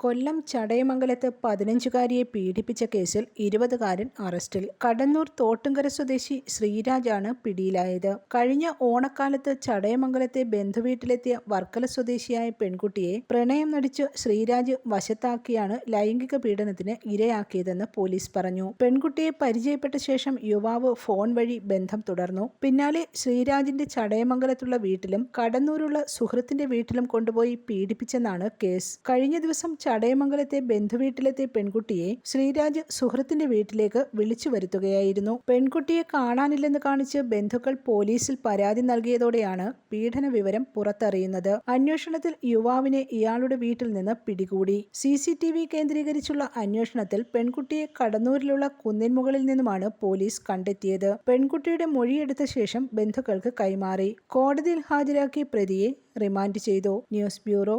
കൊല്ലം ചടയമംഗലത്ത് പതിനഞ്ചുകാരിയെ പീഡിപ്പിച്ച കേസിൽ ഇരുപതുകാരൻ അറസ്റ്റിൽ. കടന്നൂർ തോട്ടുംകര സ്വദേശി ശ്രീരാജാണ് പിടിയിലായത്. കഴിഞ്ഞ ഓണക്കാലത്ത് ചടയമംഗലത്തെ ബന്ധുവീട്ടിലെത്തിയ വർക്കല സ്വദേശിയായ പെൺകുട്ടിയെ പ്രണയം നടിച്ച് ശ്രീരാജ് വശത്താക്കിയാണ് ലൈംഗിക പീഡനത്തിന് ഇരയാക്കിയതെന്ന് പോലീസ് പറഞ്ഞു. പെൺകുട്ടിയെ പരിചയപ്പെട്ട ശേഷം യുവാവ് ഫോൺ വഴി ബന്ധം തുടർന്നു. പിന്നാലെ ശ്രീരാജിന്റെ ചടയമംഗലത്തുള്ള വീട്ടിലും കടന്നൂരുള്ള സുഹൃത്തിന്റെ വീട്ടിലും കൊണ്ടുപോയി പീഡിപ്പിച്ചെന്നാണ് കേസ്. കഴിഞ്ഞ ദിവസം ചടയമംഗലത്തെ ബന്ധുവീട്ടിലെത്തിയ പെൺകുട്ടിയെ ശ്രീരാജ് സുഹൃത്തിന്റെ വീട്ടിലേക്ക് വിളിച്ചു വരുത്തുകയായിരുന്നു. പെൺകുട്ടിയെ കാണാനില്ലെന്ന് കാണിച്ച് ബന്ധുക്കൾ പോലീസിൽ പരാതി നൽകിയതോടെയാണ് പീഡന വിവരം പുറത്തറിയുന്നത്. അന്വേഷണത്തിൽ യുവാവിനെ ഇയാളുടെ വീട്ടിൽ നിന്ന് പിടികൂടി. സി സി ടി വി കേന്ദ്രീകരിച്ചുള്ള അന്വേഷണത്തിൽ പെൺകുട്ടിയെ കടന്നൂരിലുള്ള കുന്നിൻമുകളിൽ നിന്നുമാണ് പോലീസ് കണ്ടെത്തിയത്. പെൺകുട്ടിയുടെ മൊഴിയെടുത്ത ശേഷം ബന്ധുക്കൾക്ക് കൈമാറി. കോടതിയിൽ ഹാജരാക്കിയ പ്രതിയെ റിമാൻഡ് ചെയ്തു. News bureau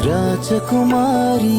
Rajakumari.